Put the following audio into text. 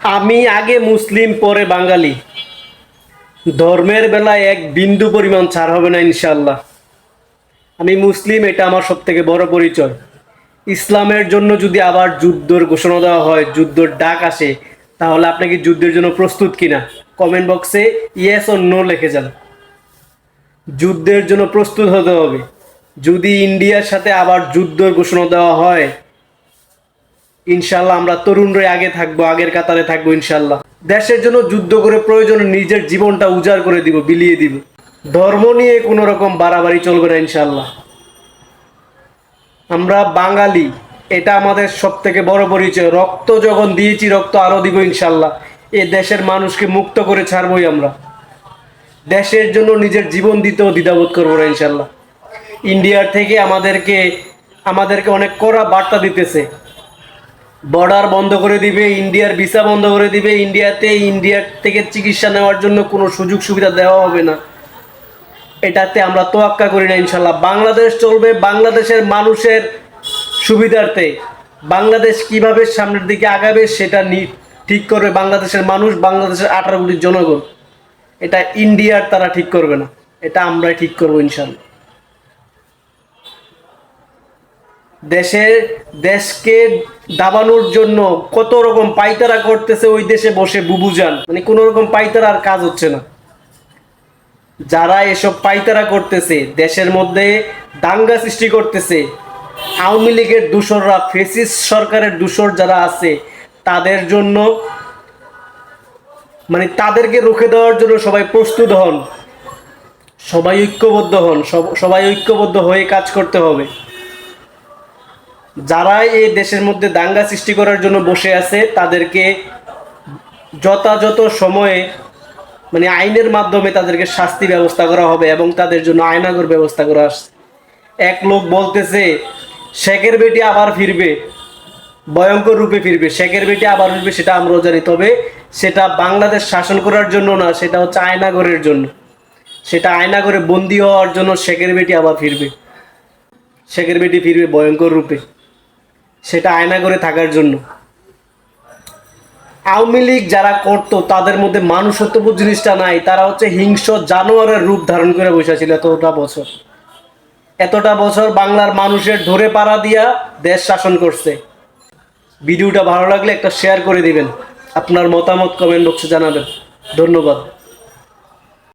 আমি আগে মুসলিম, পরে বাঙালি। ধর্মের বেলায় এক বিন্দু পরিমাণ ছাড় হবে না ইনশাল্লাহ আমি মুসলিম, এটা আমার সব থেকে বড় পরিচয়। ইসলামের জন্য যদি আবার যুদ্ধর ঘোষণা দেওয়া হয়, যুদ্ধর ডাক আসে, তাহলে আপনাকে যুদ্ধের জন্য প্রস্তুত কিনা? কমেন্ট বক্সে ইয়েস ও নো লিখে যান। যুদ্ধের জন্য প্রস্তুত হতে হবে। যদি ইন্ডিয়ার সাথে আবার যুদ্ধর ঘোষণা দেওয়া হয় ইনশাল্লাহ আমরা তরুণরা আগে থাকব, আগের কাতারে থাকব ইনশাল্লাহ। দেশের জন্য যুদ্ধ করে প্রয়োজনে নিজের জীবনটা উজাড় করে দিব, বিলিয়ে দিব। ধর্ম নিয়ে কোনো রকম বাড়াবাড়ি চলবে না ইনশাল্লাহ। আমরা বাঙালি, এটা আমাদের সব থেকে বড় পরিচয়। রক্ত যখন দিয়েছি, রক্ত আরও দিব ইনশাল্লাহ। এ দেশের মানুষকে মুক্ত করে ছাড়বই আমরা। দেশের জন্য নিজের জীবন দিতেও দ্বিধাবোধ করব না ইনশাল্লাহ। ইন্ডিয়ার থেকে আমাদেরকে আমাদেরকে অনেক কড়া বার্তা দিতেছে। বর্ডার বন্ধ করে দিবে, ইন্ডিয়ার ভিসা বন্ধ করে দিবে, ইন্ডিয়াতে ইন্ডিয়ার থেকে চিকিৎসা নেওয়ার জন্য কোনো সুযোগ সুবিধা দেওয়া হবে না। এটাতে আমরা তোয়াক্কা করি না ইনশাল্লাহ। বাংলাদেশ চলবে বাংলাদেশের মানুষের সুবিধার্থে। বাংলাদেশ কীভাবে সামনের দিকে আগাবে সেটা ঠিক করবে বাংলাদেশের মানুষ, বাংলাদেশের আঠারো কোটি জনগণ। এটা ইন্ডিয়ার তারা ঠিক করবে না। এটা আমরাই ঠিক করব ইনশাল্লাহ। দেশের, দেশকে দাবানোর জন্য কত রকম পাইতারা করতেছে ওই দেশে বসে বুবুজান মানে কোনো রকম পাইতারা আর কাজ হচ্ছে না। যারা এসব পাইতারা করতেছে, দেশের মধ্যে দাঙ্গা সৃষ্টি করতেছে, আওয়ামী লীগের দূষররা ফেসিস সরকারের দূষর যারা আছে, তাদের জন্য মানে তাদেরকে রুখে দেওয়ার জন্য সবাই প্রস্তুত হন। সবাই ঐক্যবদ্ধ হন। সব- সবাই ঐক্যবদ্ধ হয়ে কাজ করতে হবে। যারা এই দেশের মধ্যে দাঙ্গা সৃষ্টি করার জন্য বসে আছে, তাদেরকে যথাযথ সময়ে মানে আইনের মাধ্যমে তাদেরকে শাস্তি ব্যবস্থা করা হবে এবং তাদের জন্য আয়নাগর ব্যবস্থা করা এক লোক বলতেছে, শেখের বেটি আবার ফিরবে, ভয়ঙ্কর রূপে ফিরবে। শেখের বেটি আবার ফিরবে, সেটা আমরাও জানি, তবে সেটা বাংলাদেশ শাসন করার জন্য না, সেটা হচ্ছে আয়নাগরের জন্য। সেটা আয়নাগরে বন্দি হওয়ার জন্য শেখের বেটি আবার ফিরবে। শেখের বেটি ফিরবে ভয়ঙ্কর রূপে। সেটা আয়না করে থাকার জন্য। আওয়ামী লীগ যারা করতো, তাদের মধ্যে মানুষত্ববোধ জিনিসটা নাই। তারা হচ্ছে হিংস্র জানোয়ারের রূপ ধারণ করে বসেছিল এতটা বছর। এতটা বছর বাংলার মানুষের ধরে পাড়া দিয়া দেশ শাসন করছে। ভিডিওটা ভালো লাগলে একটা শেয়ার করে দিবেন। আপনার মতামত কমেন্ট বক্সে জানাবেন। ধন্যবাদ।